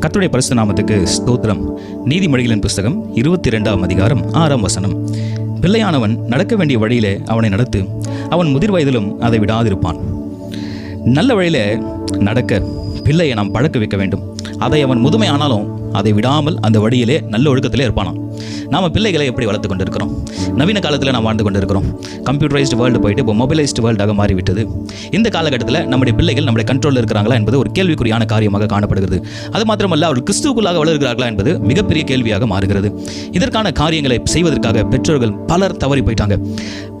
கத்துடைய பரிசு நாமத்துக்கு ஸ்தோத்திரம். நீதிமொழிகளின் புஸ்தகம் இருபத்தி ரெண்டாம் அதிகாரம் ஆறாம் வசனம். பிள்ளையானவன் நடக்க வேண்டிய வழியிலே அவனை நடத்து அவன் முதிர் வயதிலும் அதை விடாதிருப்பான். நல்ல வழியில நடக்க பிள்ளையை நாம் பழக்க வைக்க வேண்டும். அதை அவன் முதுமை ஆனாலும் அதை விடாமல் அந்த வழியிலே நல்ல ஒழுக்கத்திலே இருப்பானாம். நாம் பிள்ளைகளை எப்படி வளர்த்து கொண்டிருக்கிறோம்? நவீன காலத்தில் நாம் வாழ்ந்து கொண்டிருக்கிறோம். கம்ப்யூட்டரைஸ்டு வேர்ல்டு போயிட்டு இப்போ மொபைலைஸ்டு வேர்ல்டாக மாறிவிட்டது. இந்த காலகட்டத்தில் நம்முடைய பிள்ளைகள் நம்முடைய கண்ட்ரோலில் இருக்கிறாங்களா என்பது ஒரு கேள்விக்குறியான காரியமாக காணப்படுகிறது. அது மாத்திரமல்ல அவர்கள் கிறிஸ்துவுக்குள்ளாக வளர்கிறார்களா என்பது மிகப்பெரிய கேள்வியாக மாறுகிறது. இதற்கான காரியங்களை செய்வதற்காக பெற்றோர்கள் பலர் தவறி போயிட்டாங்க.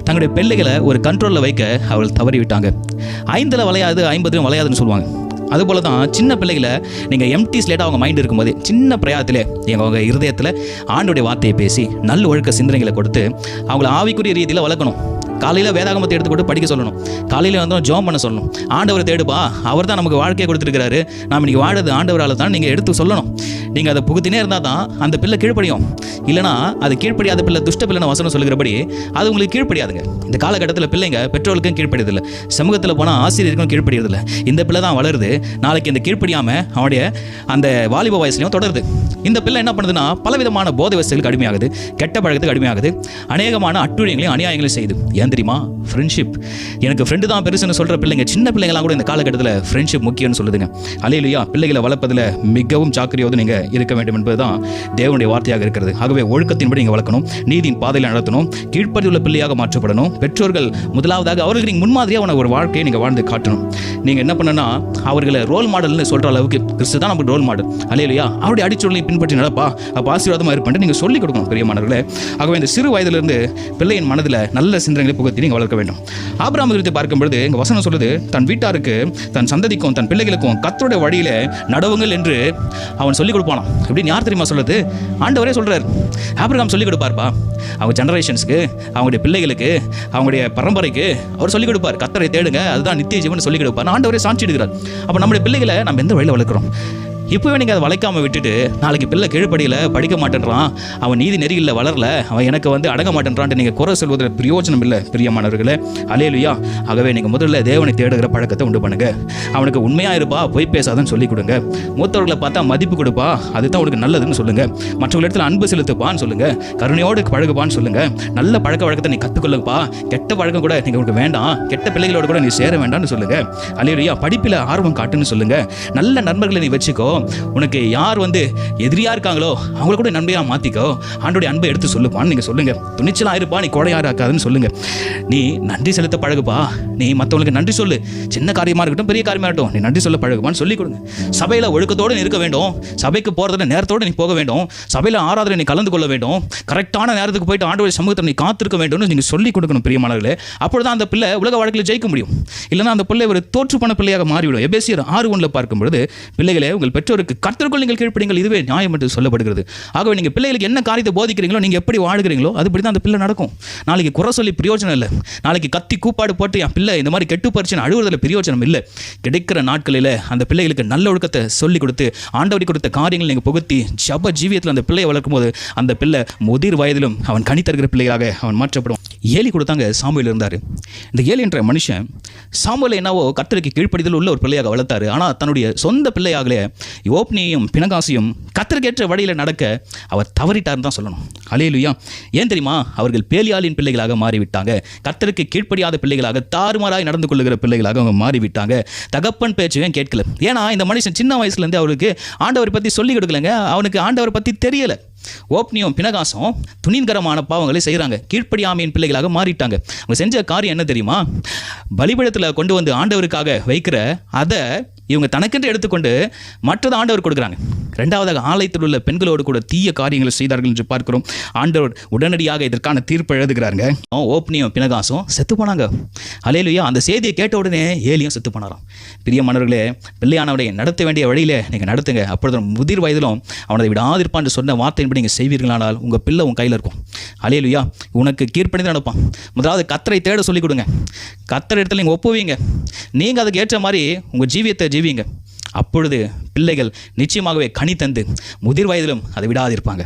தங்களுடைய பிள்ளைகளை ஒரு கண்ட்ரோலில் வைக்க அவர்கள் தவறிவிட்டாங்க. ஐந்தில் வளையாது ஐம்பதிலும் வளையாதுன்னு சொல்லுவாங்க. அதுபோல் தான் சின்ன பிள்ளைகளை நீங்கள் எம்டி ஸ்லேட்டாக அவங்க மைண்ட் இருக்கும்போது சின்ன பிரயாதத்திலே எங்கள் அவங்க இருதயத்தில் ஆண்டுடைய வார்த்தையை பேசி நல்ல ஒழுக்க சிந்தனைகளை கொடுத்து அவங்கள ஆவிக்குரிய ரீதியில் வளர்க்கணும். காலையில் வேதாகமத்தை எடுத்துக்கொண்டு படிக்க சொல்லணும். காலையில் வந்து ஜோம் பண்ண சொல்லணும். ஆண்டவரை தேடுப்பா. அவர் தான் நமக்கு வாழ்க்கையை கொடுத்துருக்கிறாரு. நாம் இன்னைக்கு வாழது ஆண்டவரால் தான் நீங்கள் எடுத்து சொல்லணும். நீங்கள் அதை புகுத்தினே இருந்தால் தான் அந்த பிள்ளை கீழ்ப்படியும். இல்லைனா அது கீழ்ப்படியாத பிள்ளை துஷ்ட பிள்ளைன வசனம் சொல்லுகிறபடி அது உங்களுக்கு கீழ்ப்படியாதுங்க. இந்த காலகட்டத்தில் பிள்ளைங்க பெற்றோருக்கும் கீழ்ப்படியதில்லை சமூகத்தில் போனால் ஆசிரியருக்கும் கீழ்ப்படியதில்லை இந்த பிள்ளை தான் வளருது. நாளைக்கு இந்த கீழ்ப்படியாமல் அவனுடைய அந்த வாலிப வயசுலையும் தொடருது. இந்த பிள்ளை என்ன பண்ணுதுன்னா பலவிதமான போதை வசதிகளுக்கு அடிமையாகுது கெட்ட பழக்கத்துக்கு அடிமையாகுது அநேகமான அட்டுழியங்களையும் அநியாயங்களையும் செய்யுது. ஏன் தெரியுமா? ஃப்ரெண்ட்ஷிப் எனக்கு ஃப்ரெண்டு தான் பெருசுன்னு சொல்கிற பிள்ளைங்க சின்ன பிள்ளைங்களாம் கூட இந்த காலகட்டத்தில் ஃப்ரெண்ட்ஷிப் முக்கியம்னு சொல்லுதுங்க. அலையிலையா பிள்ளைகளை வளர்ப்பதில் மிகவும் சாக்கிரியோடு நீங்கள் இருக்க வேண்டும் என்பது தான் தேவனுடைய வார்த்தையாக இருக்கிறது. ஆகவே ஒழுக்கத்தின்படி நீங்கள் வளர்க்கணும் நீதியின் பாதையில் நடத்தணும் கீழ்ப்படியுள்ள பிள்ளையாக மாற்றப்படணும் பெற்றோர்கள் முதலாவதாக அவர்களுக்கு நீங்கள் முன்மாதிரியாக ஒரு வாழ்க்கையை நீங்கள் வாழ்ந்து காட்டணும். நீங்கள் என்ன பண்ணனா அவர்களை ரோல் மாடல்னு சொல்கிற அளவுக்கு கிறிஸ்து தான் நமக்கு ரோல் மாடல் அலையிலையா அவருடைய அடிச்சொல்லை பின்பற்றி நடப்பா அப்போ ஆசீர்வாதமாக இருப்பேன் நீங்கள் சொல்லிக் கொடுக்கணும் பெரிய மாணவர்களே ஆகவே இந்த சிறு வயதிலிருந்து பிள்ளையின் மனதில் நல்ல சிந்தனைகளை புகுத்தி நீங்கள் வளர்க்க வேண்டும். ஆபிரகாம் குறித்து பார்க்கும் பொழுது எங்கள் வசனம் சொல்லுது தன் வீட்டாருக்கு தன் சந்ததிக்கும் தன் பிள்ளைகளுக்கும் கத்தருடைய வழியில நடவுங்கள் என்று அவன் சொல்லிக் கொடுப்பானாம். அப்படின்னு யார் தெரியுமா சொல்லுது? ஆண்டவரே சொல்கிறார் ஆபிரகாம் சொல்லிக் கொடுப்பார்ப்பா. அவங்க ஜெனரேஷன்ஸ்க்கு அவங்களுடைய பிள்ளைகளுக்கு அவங்களுடைய பரம்பரைக்கு அவர் சொல்லிக் கொடுப்பார். கத்தரை தேடுங்க அதுதான் நித்திய ஜீவன் சொல்லிக் கொடுப்பார் ஆண்டவரே சாட்சி எடுக்கிறார் அப்போ நம்முடைய பிள்ளைகளை நம்ம எந்த வழியில் வளர்க்குறோம்? இப்போவே நீங்கள் அதை வளைக்காமல் விட்டுட்டு நாளைக்கு பிள்ளை கீழ்ப்படியில் படிக்க மாட்டேன்றான். அவன் நீதி நெறியில் வளரல. அவன் எனக்கு வந்து அடங்க மாட்டேன்றான்ட்டு நீங்கள் குறை சொல்வதில் பிரயோஜனம் இல்லை பிரியமானவர்களே. அலேலுயா ஆகவே நீங்கள் முதல்ல தேவனை தேடுகிற பழக்கத்தை உண்டு பண்ணுங்க. அவனுக்கு உண்மையாக இருப்பா பொய் பேசாதன்னு சொல்லி கொடுங்க. மூத்தவர்களை பார்த்தா மதிப்பு கொடுப்பா அதுதான் உனக்கு நல்லதுன்னு சொல்லுங்க. மற்றவர்கள் அன்பு செலுத்துப்பான்னு சொல்லுங்க. கருணையோடு பழகுப்பான்னு சொல்லுங்க. நல்ல பழக்க வழக்கத்தை நீ கற்றுக்கொள்ளுப்பா கெட்ட பழக்கம் கூட நீங்கள் உனக்கு வேண்டாம். கெட்ட பிள்ளைகளோட கூட நீ சேர வேண்டாம்னு சொல்லுங்க. அலேலுயா படிப்பில் ஆர்வம் காட்டுன்னு சொல்லுங்க. நல்ல நண்பர்களை நீ வச்சுக்கோ. உனக்கு யார் வந்து எதிரியா இருக்காங்களோ அவங்கள கூட நன்மையாக மாற்றிக்கோ ஆண்டோடைய அன்பை எடுத்து சொல்லுப்பான்னு நீங்கள் சொல்லுங்கள் துணிச்சலாக இருப்பா நீ கொடையாக இருக்காதுன்னு சொல்லுங்கள் நீ நன்றி செலுத்த பழகுப்பா. நீ மற்றவங்களுக்கு நன்றி சொல்லு. சின்ன காரியமாக இருக்கட்டும் பெரிய காரியமாக இருக்கட்டும் நீ நன்றி சொல்ல பழகுப்பான்னு சொல்லிக் கொடுங்க. சபையில் ஒழுக்கத்தோடு நீ இருக்க வேண்டும். சபைக்கு போகிறதுல நேரத்தோடு நீ போக வேண்டும். சபையில் ஆராதனை நீ கலந்து கொள்ள வேண்டும். கரெக்டான நேரத்துக்கு போயிட்டு ஆண்டோடைய சமூகத்தை நீ காத்திருக்க வேண்டும்னு நீங்கள் சொல்லி கொடுக்கணும் பிரியமானவர்களே. அப்பொழுதுதான் அந்த பிள்ளை உலக வாழ்க்கையில் ஜெயிக்க முடியும். இல்லைன்னா அந்த பிள்ளை ஒரு தோற்று போன பிள்ளையாக மாறிவிடும். எபேசியர் ஆறு ஒன்றில் பார்க்கும் பொழுது பிள்ளைகளே உங்கள் பெற்றோருக்கு கர்த்தருக்குள் நீங்கள் கீழ்ப்படிங்கள் இதுவே நியாயம் என்று சொல்லப்படுகிறது. ஆகவே நீங்கள் பிள்ளைகளுக்கு என்ன காரியத்தை போதிக்கிறீங்களோ நீங்கள் எப்படி வாழ்கிறீங்களோ அதுபடி தான் அந்த பிள்ளை நடக்கும். நாளைக்கு குறை சொல்லி பிரயோஜனம் இல்லை. நாளைக்கு கத்தி கூப்பாடு போட்டு என் பிள்ளை இந்த மாதிரி கெட்டு பறிச்சு அழுவதில் பிரயோஜனம் இல்லை. கிடைக்கிற நாட்களில் அந்த பிள்ளைகளுக்கு நல்ல ஒழுக்கத்தை சொல்லிக் கொடுத்து ஆண்டவடி கொடுத்த காரியங்கள் நீங்கள் புகுத்தி ஜப ஜீவியத்தில் அந்த பிள்ளையை வளர்க்கும் போது அந்த பிள்ளை முதிர் வயதிலும் அவன் கனி பிள்ளைகளாக பிள்ளையாக அவன் மாற்றப்படும். ஏலி கொடுத்தாங்க சாமுவேல் இருந்தார். இந்த ஏலி என்ற மனுஷன் சாமுவேல் என்னவோ கத்தருக்கு கீழ்ப்படிதல் உள்ள ஒரு பிள்ளையாக வளர்த்தாரு. ஆனால் தன்னுடைய சொந்த பிள்ளையாகலே யோப்னியையும் பினகாசியும் கத்திரக்கேற்ற வழியில் நடக்க அவர் தவறிட்டார்னு தான் சொல்லணும். அலையலுயா ஏன் தெரியுமா? அவர்கள் பேலியாளின் பிள்ளைகளாக மாறிவிட்டாங்க. கத்தருக்கு கீழ்ப்படியாத பிள்ளைகளாக தாறுமாறாய் நடந்து கொள்ளுகிற பிள்ளைகளாக அவங்க மாறிவிட்டாங்க. தகப்பன் பேச்சையும் கேட்கல? ஏன்னா இந்த மனுஷன் சின்ன வயசுலேருந்து அவருக்கு ஆண்டவரை பற்றி சொல்லிக் கொடுக்கலங்க. அவனுக்கு ஆண்டவரை பற்றி தெரியலை. ஓப்னியும் பினகாசம் துணிகரமான பாவங்களை செய்கிறாங்க கீழ்ப்படியாமையின் பிள்ளைகளாக மாறிட்டாங்க. அவங்க செஞ்ச காரியம் என்ன தெரியுமா? பலிபீடத்தில் கொண்டு வந்து ஆண்டவருக்காக வைக்கிற அதை இவங்க தனக்கென்று எடுத்துக்கொண்டு மற்றது ஆண்டவர் கொடுக்குறாங்க. ரெண்டாவதாக ஆலயத்தில் உள்ள பெண்களோடு கூட தீய காரியங்களை செய்தார்கள் என்று பார்க்கிறோம். ஆண்டவர் உடனடியாக இதற்கான தீர்ப்பு எழுதுகிறாருங்க. ஓப்னியும் பினகாசும் செத்து போனாங்க. அலையிலுயா அந்த செய்தியை கேட்ட உடனே ஏலியும் செத்து போனாராம். பிரியமானவர்களே பிள்ளையானவரை நடத்த வேண்டிய வழியில் நீங்கள் நடத்துங்க. அப்பொழுது முதிர் வயதிலும் அவனை விடாதிருப்பான் சொன்ன வார்த்தையின்படி நீங்கள் செய்வீர்களானால் உங்கள் பிள்ளை உன் கையில் இருக்கும். அலையிலுயா உனக்கு கீழ்ப்பணிந்து நடப்பான். முதலாவது கத்தரை தேட சொல்லிக் கொடுங்க. கத்தரை இடத்துல நீங்கள் ஒப்புவீங்க. நீங்கள் அதுக்கு ஏற்ற மாதிரி உங்கள் ஜீவியத்தை ஜீவிங்க. அப்பொழுது பிள்ளைகள் நிச்சயமாகவே கனி தந்து முதிர் வயதிலும் அதை விடாதிருப்பாங்க.